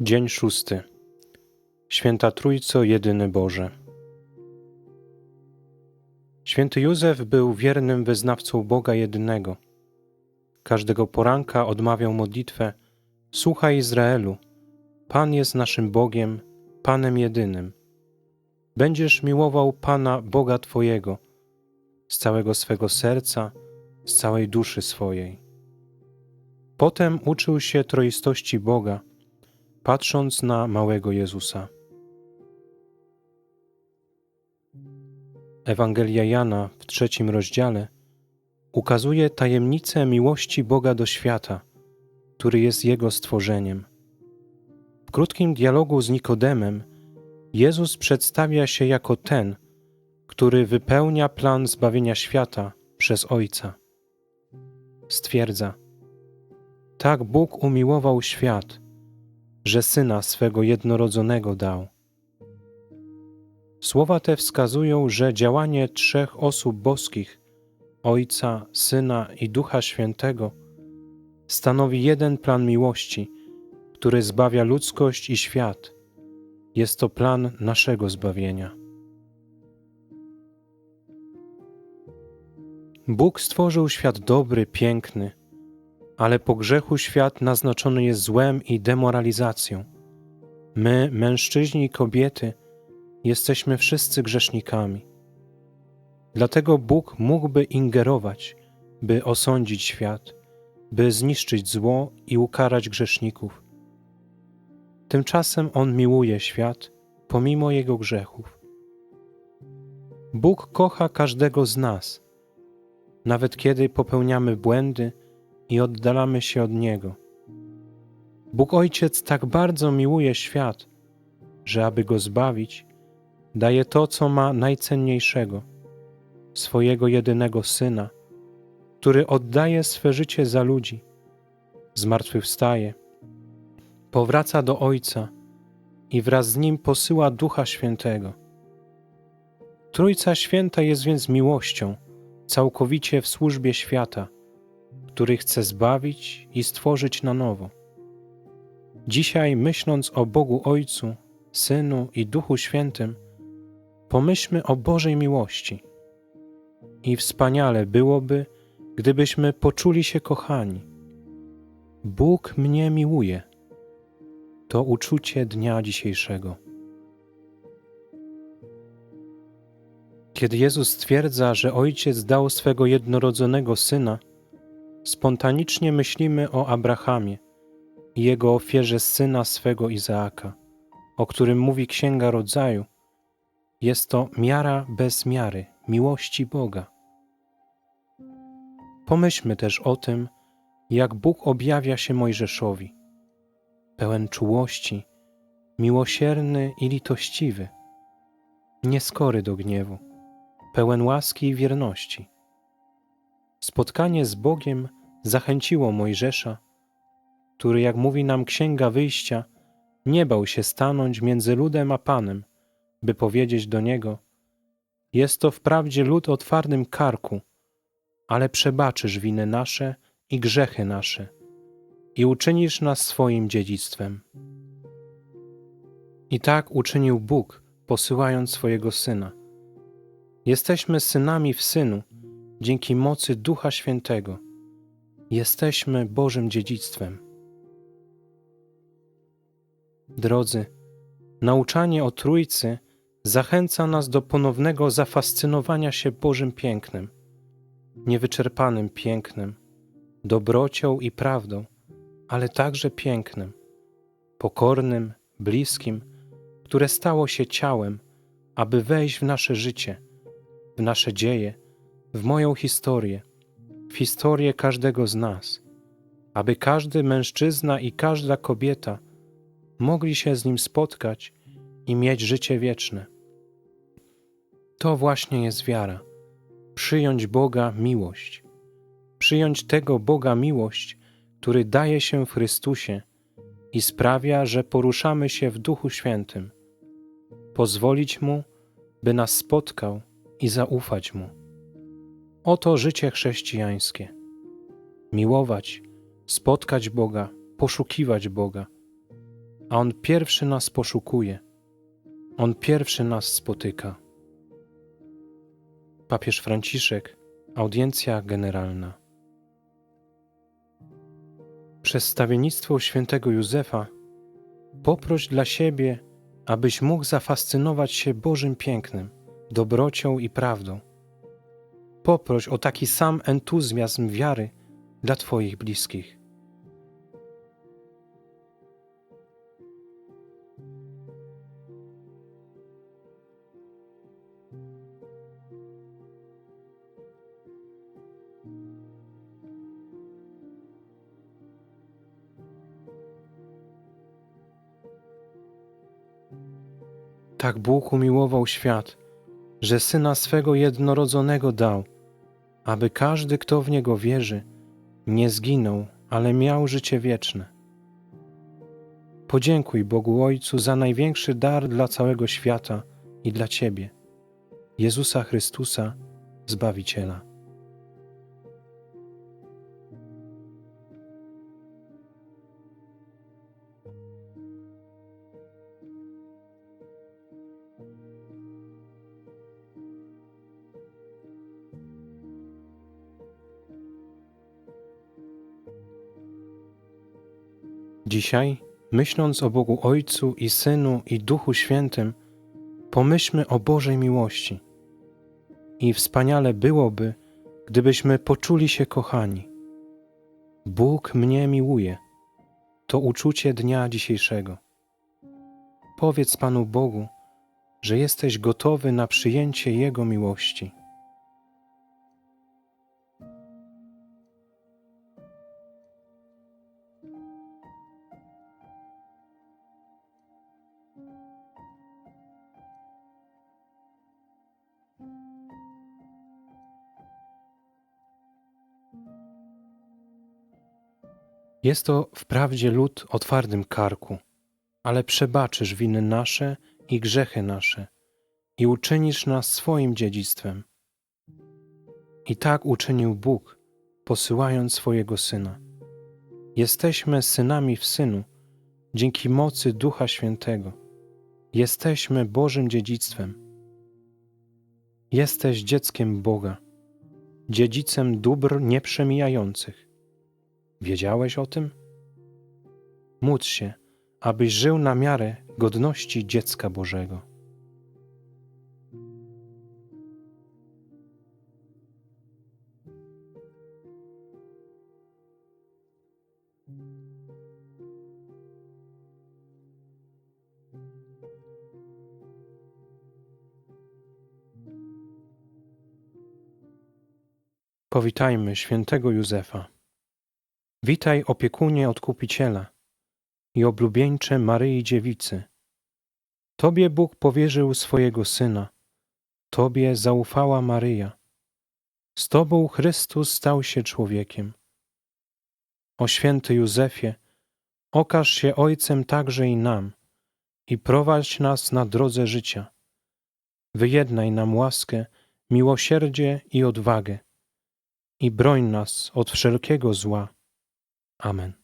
Dzień szósty. Święta Trójco, jedyny Boże. Święty Józef był wiernym wyznawcą Boga jedynego. Każdego poranka odmawiał modlitwę: Słuchaj Izraelu, Pan jest naszym Bogiem, Panem jedynym. Będziesz miłował Pana Boga Twojego z całego swego serca, z całej duszy swojej. Potem uczył się troistości Boga patrząc na małego Jezusa. Ewangelia Jana w trzecim rozdziale ukazuje tajemnicę miłości Boga do świata, który jest Jego stworzeniem. W krótkim dialogu z Nikodemem Jezus przedstawia się jako ten, który wypełnia plan zbawienia świata przez Ojca. Stwierdza: Tak Bóg umiłował świat, że syna swego jednorodzonego dał. Słowa te wskazują, że działanie trzech osób boskich Ojca, Syna i Ducha Świętego stanowi jeden plan miłości, który zbawia ludzkość i świat. Jest to plan naszego zbawienia. Bóg stworzył świat dobry, piękny ale po grzechu świat naznaczony jest złem i demoralizacją. My, mężczyźni i kobiety, jesteśmy wszyscy grzesznikami. Dlatego Bóg mógłby ingerować, by osądzić świat, by zniszczyć zło i ukarać grzeszników. Tymczasem On miłuje świat pomimo jego grzechów. Bóg kocha każdego z nas, nawet kiedy popełniamy błędy i oddalamy się od Niego. Bóg Ojciec tak bardzo miłuje świat, że aby go zbawić, daje to, co ma najcenniejszego swojego jedynego syna, który oddaje swe życie za ludzi, zmartwychwstaje, powraca do Ojca i wraz z nim posyła Ducha Świętego. Trójca Święta jest więc miłością, całkowicie w służbie świata który chce zbawić i stworzyć na nowo. Dzisiaj, myśląc o Bogu Ojcu, Synu i Duchu Świętym, pomyślmy o Bożej miłości. I wspaniale byłoby, gdybyśmy poczuli się kochani. Bóg mnie miłuje. To uczucie dnia dzisiejszego. Kiedy Jezus stwierdza, że Ojciec dał swego jednorodzonego Syna, spontanicznie myślimy o Abrahamie i jego ofierze syna swego Izaaka, o którym mówi Księga Rodzaju. Jest to miara bez miary miłości Boga. Pomyślmy też o tym, jak Bóg objawia się Mojżeszowi, pełen czułości, miłosierny i litościwy, nieskory do gniewu, pełen łaski i wierności. Spotkanie z Bogiem zachęciło Mojżesza, który, jak mówi nam Księga Wyjścia, nie bał się stanąć między ludem a Panem, by powiedzieć do niego: Jest to wprawdzie lud o twardym karku, ale przebaczysz winy nasze i grzechy nasze i uczynisz nas swoim dziedzictwem. I tak uczynił Bóg, posyłając swojego Syna. Jesteśmy synami w Synu dzięki mocy Ducha Świętego Jesteśmy Bożym dziedzictwem. Drodzy, nauczanie o Trójcy zachęca nas do ponownego zafascynowania się Bożym pięknem, niewyczerpanym pięknem, dobrocią i prawdą, ale także pięknem, pokornym, bliskim, które stało się ciałem, aby wejść w nasze życie, w nasze dzieje, w moją historię w historię każdego z nas, aby każdy mężczyzna i każda kobieta mogli się z Nim spotkać i mieć życie wieczne. To właśnie jest wiara. Przyjąć Boga miłość. Przyjąć tego Boga miłość, który daje się w Chrystusie i sprawia, że poruszamy się w Duchu Świętym. Pozwolić Mu, by nas spotkał i zaufać Mu. Oto życie chrześcijańskie. Miłować, spotkać Boga, poszukiwać Boga. a On pierwszy nas poszukuje. On pierwszy nas spotyka. Papież Franciszek, audiencja generalna. Przez stawiennictwo świętego Józefa poproś dla siebie, abyś mógł zafascynować się Bożym pięknem, dobrocią i prawdą. Poproś o taki sam entuzjazm wiary dla Twoich bliskich. Tak Bóg umiłował świat, że Syna swego jednorodzonego dał, aby każdy, kto w Niego wierzy, nie zginął, ale miał życie wieczne. Podziękuj Bogu Ojcu za największy dar dla całego świata i dla Ciebie, Jezusa Chrystusa, Zbawiciela. Dzisiaj, myśląc o Bogu Ojcu i Synu i Duchu Świętym, pomyślmy o Bożej miłości. I wspaniale byłoby, gdybyśmy poczuli się kochani. Bóg mnie miłuje. To uczucie dnia dzisiejszego. Powiedz Panu Bogu, że jesteś gotowy na przyjęcie Jego miłości. Jest to wprawdzie lud o twardym karku, ale przebaczysz winy nasze i grzechy nasze i uczynisz nas swoim dziedzictwem. I tak uczynił Bóg, posyłając swojego Syna. Jesteśmy synami w Synu dzięki mocy Ducha Świętego. Jesteśmy Bożym dziedzictwem. Jesteś dzieckiem Boga, dziedzicem dóbr nieprzemijających. Wiedziałeś o tym? Módl się, abyś żył na miarę godności dziecka Bożego. Powitajmy świętego Józefa. Witaj opiekunie Odkupiciela i oblubieńcze Maryi Dziewicy. Tobie Bóg powierzył swojego Syna, Tobie zaufała Maryja. Z Tobą Chrystus stał się człowiekiem. O święty Józefie, okaż się Ojcem także i nam i prowadź nas na drodze życia. Wyjednaj nam łaskę, miłosierdzie i odwagę i broń nas od wszelkiego zła. Amen.